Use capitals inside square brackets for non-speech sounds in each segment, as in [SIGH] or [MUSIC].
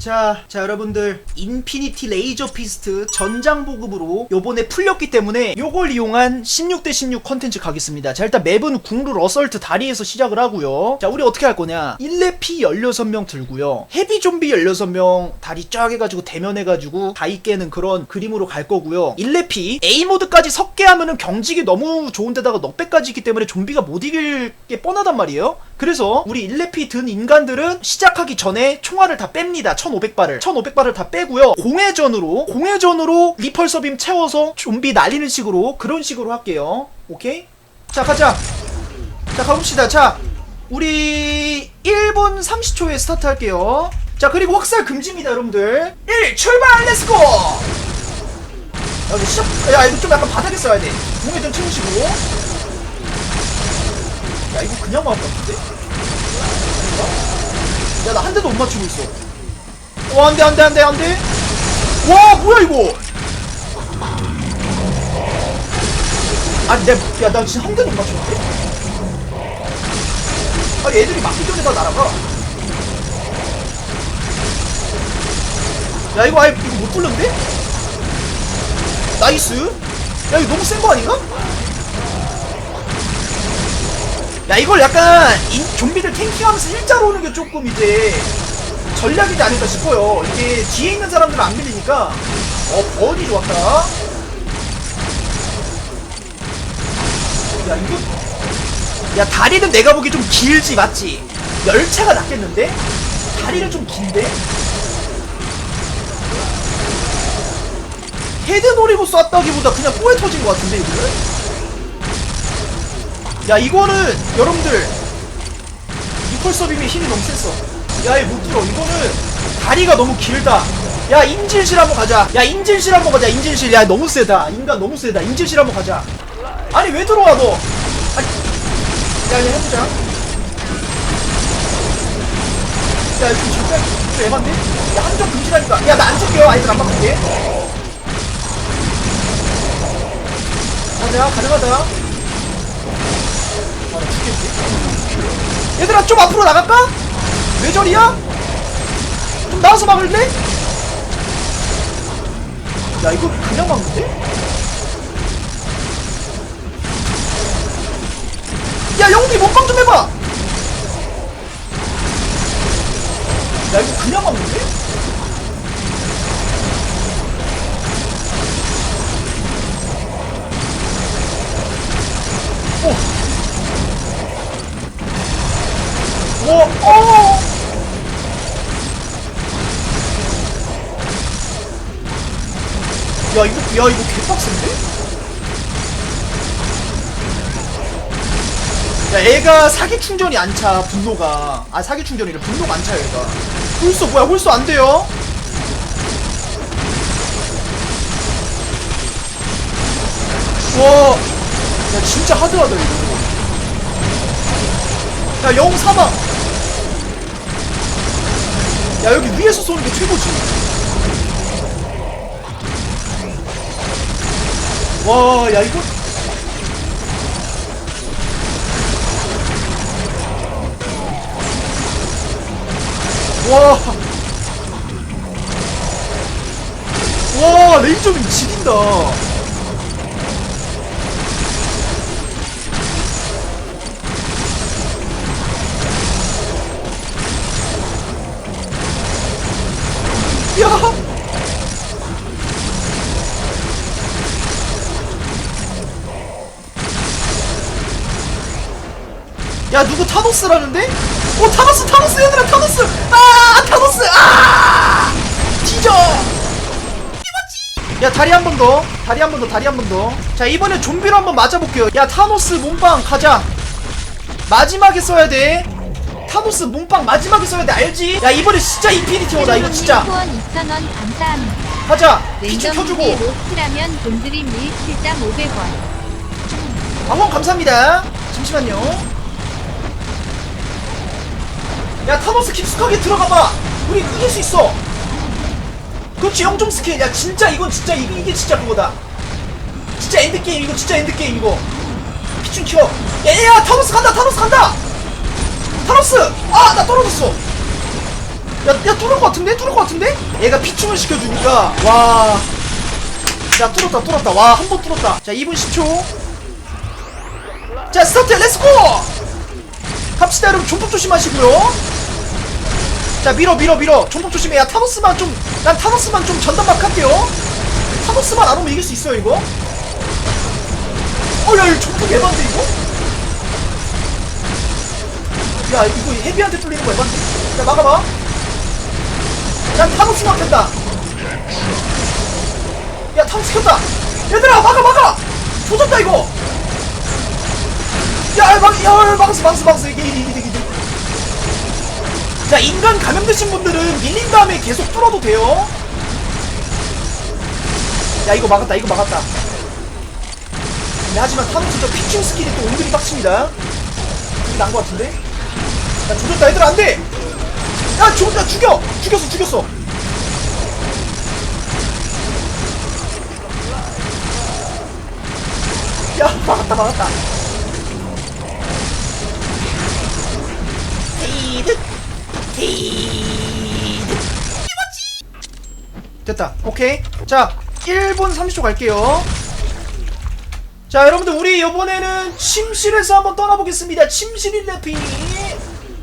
자, 자 여러분들 인피니티 레이저 피스트 전장 보급으로 요번에 풀렸기 때문에 요걸 이용한 16대 16 컨텐츠 가겠습니다. 자 일단 맵은 국룰 어설트 다리에서 시작을 하고요. 자 우리 어떻게 할 거냐? 1레피 16명 들고요. 헤비 좀비 16명 다리 쫙 해가지고 대면해가지고 다이 깨는 그런 그림으로 갈 거고요. 1레피 A 모드까지 섞게 하면은 경직이 너무 좋은데다가 넉배까지 있기 때문에 좀비가 못 이길 게 뻔하단 말이에요. 그래서 우리 1레피 든 인간들은 시작하기 전에 총알을 다 뺍니다. 1500발을. 1500발을 다 빼고요. 공회전으로, 공회전으로 리펄서 빔 채워서 좀비 날리는 식으로 그런 식으로 할게요. 오케이? 자, 가자. 자, 가봅시다. 자, 우리 1분 30초에 스타트 할게요. 자, 그리고 확살 금지입니다, 여러분들. 1, 출발! 렛츠고! 여기 시작, 야, 이거 좀 약간 바닥에 써야 돼. 공회전 채우시고. 야 이거 그냥 맞을 것 같은데? 야나 한 대도 못 맞추고 있어 와 안돼 안돼 안돼 안돼 와 뭐야 이거 아니 내야나 진짜 한 대도 못 맞추는데? 아니 애들이 맞기 전에 다 날아가 야 이거 아예 이거 못 뚫는데? 나이스 야 이거 너무 센 거 아닌가? 야 이걸 약간 인, 좀비들 탱킹하면서 일자로 오는 게 조금 이제 전략이지 않을까 싶어요. 이게 뒤에 있는 사람들은 안 밀리니까. 어 버니 좋았다. 야 이거. 야 다리는 내가 보기 좀 길지 맞지? 열차가 낫겠는데? 다리는 좀 긴데? 헤드 노리고 쐈다기보다 그냥 꼬에 터진 것 같은데 이거는 야 이거는 여러분들 리펄서빔의 힘이 너무 셌어 야얘 못 들어. 이거는 다리가 너무 길다. 야 인질실 한번 가자. 야 인질실 한번 가자. 인질실. 야 너무 세다. 인간 너무 세다. 인질실 한번 가자. 아니 왜 들어와 너? 아니. 야 그냥 해보자. 야 이거 진짜 좀 에반데? 야 한점 금지라니까. 야 나안 쏠게요. 아이들 안 바꿀게. 가자 가능하다 아, 나 죽겠지? 얘들아, 좀 앞으로 나갈까? 왜 저리야? 좀 나와서 막을래? 야, 이거 그냥 막는데? 야, 영웅이 몸빵 좀 해봐! 야, 이거 그냥 막는데? 야, 이거 개빡센데? 야, 애가 사기 충전이 안 차, 분노가. 아, 사기 충전이래. 분노가 안 차요, 얘가. 홀쏘, 뭐야, 홀쏘 안 돼요? 와, 야, 진짜 하드하다, 이거. 야, 영 사망! 야, 여기 위에서 쏘는 게 최고지. 와, 야, 이거. 와. 와, 레이저빔 지린다. 야 누구 타노스라는데? 어 타노스 타노스 얘들아 타노스! 아 타노스! 아! 뒤져! 야 다리 한 번 더. 다리 한 번 더 다리 한 번 더 자 이번에 좀비로 한번 맞아볼게요. 야 타노스 몸빵 가자. 마지막에 써야 돼. 타노스 몸빵 마지막에 써야 돼 알지? 야 이번에 진짜 인피니티 오다 이거 진짜. 후원 2,000원 감사합니다. 가자. 랜덤 켜주고. 무대 로스트라면 돈드림 1 7.500원. 방원 감사합니다. 잠시만요. 야 타노스 깊숙하게 들어가봐. 우리 이길 수 있어. 그렇지 영종 스킬. 야 진짜 이건 진짜 이게, 이게 진짜 그거다. 진짜 엔드 게임 이거 진짜 엔드 게임 이거. 피충 키워. 야야 타노스 간다 타노스 간다. 타노스. 아 나 떨어졌어. 야, 야, 뚫을 것 같은데? 뚫을 것 같은데? 얘가 피충을 시켜주니까, 와. 야, 뚫었다, 뚫었다. 와, 한 번 뚫었다. 자, 2분 10초. 자, 스타트, 렛츠고! 갑시다, 여러분. 존폭 조심하시고요. 자, 밀어, 밀어, 밀어. 존폭 조심해. 야, 타노스만 좀, 난 타노스만 좀 전담박 할게요. 타노스만 안 오면 이길 수 있어요, 이거. 어, 야, 이거 존폭 에반데, 이거? 야, 이거 헤비한테 뚫리는 거 에반데? 야, 막아봐. 난 타노스 막힌다. 야, 타노스 켰다. 얘들아, 막아, 막아! 조졌다, 이거! 야, 야, 막, 야, 막았어, 막았어, 막았어. 이게, 이게, 이게, 이게. 자, 인간 감염되신 분들은 밀린 다음에 계속 뚫어도 돼요. 야, 이거 막았다, 이거 막았다. 근데 하지만 타노스 저 피칭 스킬이 또 은근히 빡칩니다. 난것 같은데? 야, 조졌다, 얘들아, 안 돼! 야, 죽었다, 죽여! 죽였어, 죽였어! 야, [LAUGHS] 막았다, 막았다. 히드. 됐다. 오케이. 자, 1분 30초 갈게요. 자, 여러분들, 우리 이번에는 침실에서 한번 떠나보겠습니다. 침실인 래핑.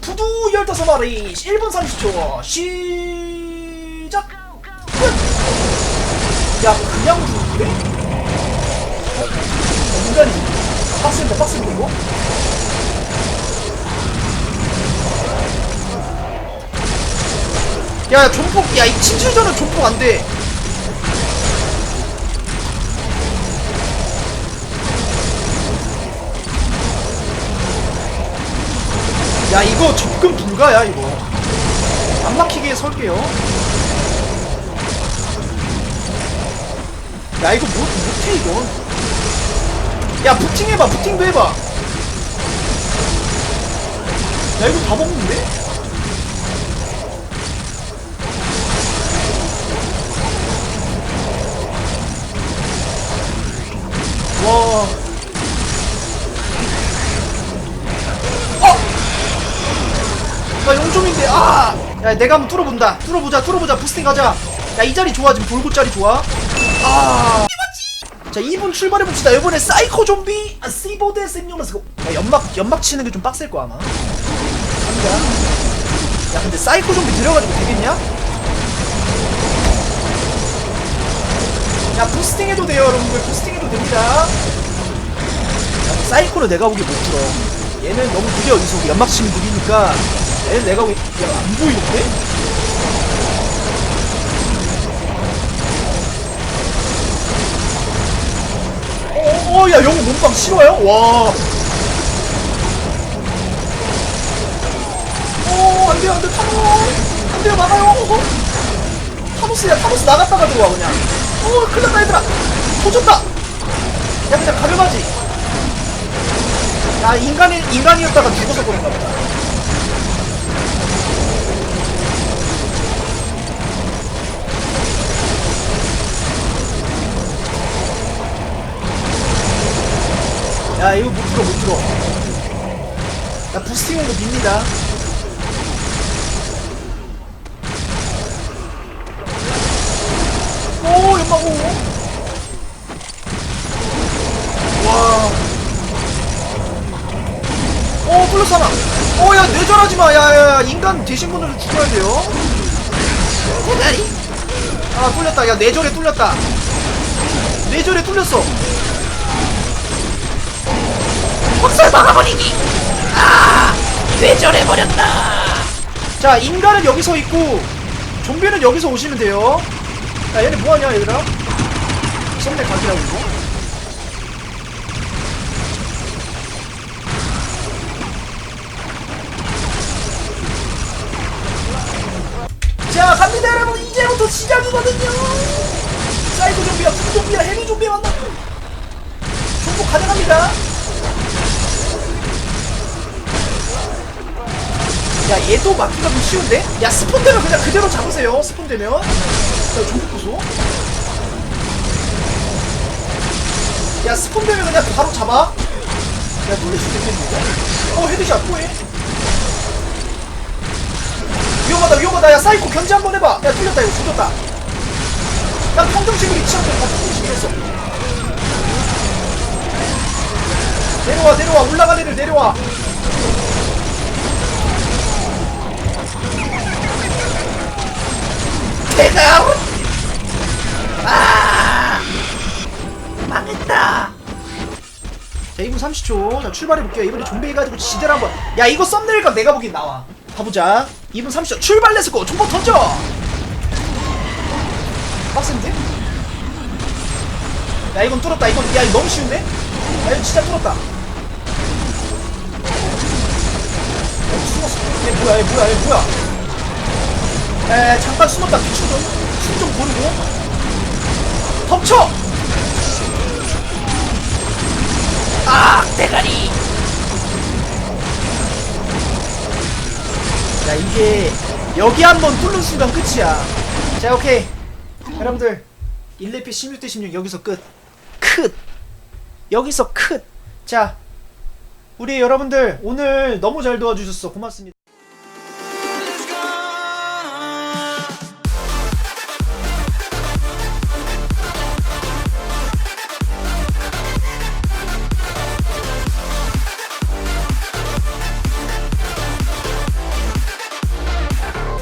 부두 15마리. 1분 30초. 시작. 끝. 야, 그냥 부두인데? 인간이 빡센다 빡센다 이거 야 존폭 야 이 침실전은 존폭 안돼. 야 이거 접근 불가야 이거. 안 막히게 설게요. 야 이거 못, 못해 이거. 야 부팅 해봐 부팅도 해봐. 야 이거 다 먹는데? 아! 야 내가 한번 뚫어본다. 뚫어보자 뚫어보자. 부스팅 가자. 야 이 자리 좋아. 지금 돌고 자리 좋아. 아. 자 2분 출발해봅시다. 이번에 사이코 좀비. 아, 시보드 쌤용에서 야 연막 연막 치는 게 좀 빡셀 거야 아마. 갑니다. 야 근데 사이코 좀비 들여가지고 되겠냐? 야 부스팅 해도 돼요 여러분들. 부스팅 해도 됩니다. 야, 사이코는 내가 보기 못 들어. 얘는 너무 느려 이속이 연막 치면 느리니까 얘는 내가 보기 야안 보이는데? 어, 어, 야, 영웅 몸빵 싫어요? 와. 어, 안 돼요, 안 돼, 타노. 안 돼요, 막아요. 어? 타노스야, 타노스 나갔다가 들어와, 그냥. 어, 큰일 났다, 얘들아. 터졌다. 야, 그냥 가려하지 야, 인간이, 인간이었다가 죽어서 그런가 보다. 야 이거 못 들어 못 들어. 나 부스팅 온거 밉니다. 오 연막 오 와. 오 뚫렸어 하나. 오야 뇌절하지마. 야야야 인간 되신 분들은 죽어야 돼요. 아 뚫렸다. 야 뇌절에 뚫렸다. 뇌절에 뚫렸어 확살 막아버리기. 아 뇌절해버렸다. 자 인간은 여기서 있고 좀비는 여기서 오시면 돼요. 야 얘네 뭐하냐 얘들아? 썸네 각이라고 이거 자 갑니다 여러분. 이제부터 시작이거든요. 사이코 좀비야 푸 좀비야 헤비 좀비 만나. 중복 가능합니다 야 얘도 막기가 좀 쉬운데? 야 스폰 되면 그냥 그대로 잡으세요 스폰 되면. 야 중복 보소. 야 스폰 되면 그냥 바로 잡아. 야 뚫릴 수도 있겠는데? 어 헤드샷 또해. 위험하다 위험하다. 야 사이코 견제 한번 해봐. 야 뚫렸다 이거 죽였다. 야 평정심을 잊히면 나 평정심을 했어. 내려와 내려와. 올라갈 애를 내려와 대가 아 망했다. 자 2분 30초. 자 출발해볼게요. 이번에 좀비 해가지고 지대로 한번. 야 이거 썸네일각 내가 보기엔 나와. 가보자. 2분 30초. 출발 렛츠고! 총포 던져! 빡센데? 야 이건 뚫었다. 이건 야 이거 너무 쉬운데? 야 이거 진짜 뚫었다. 야 숨었어. 얘 뭐야 얘 뭐야 얘 뭐야 에 잠깐 숨었다. 비추 좀숨좀 고르고. 덮쳐! 아 대가리! 야 이게 여기 한번 뚫는 순간 끝이야. 자 오케이. 여러분들 1레피 16대 16 여기서 끝. 끝! 여기서 끝! 자 우리 여러분들 오늘 너무 잘 도와주셨어 고맙습니다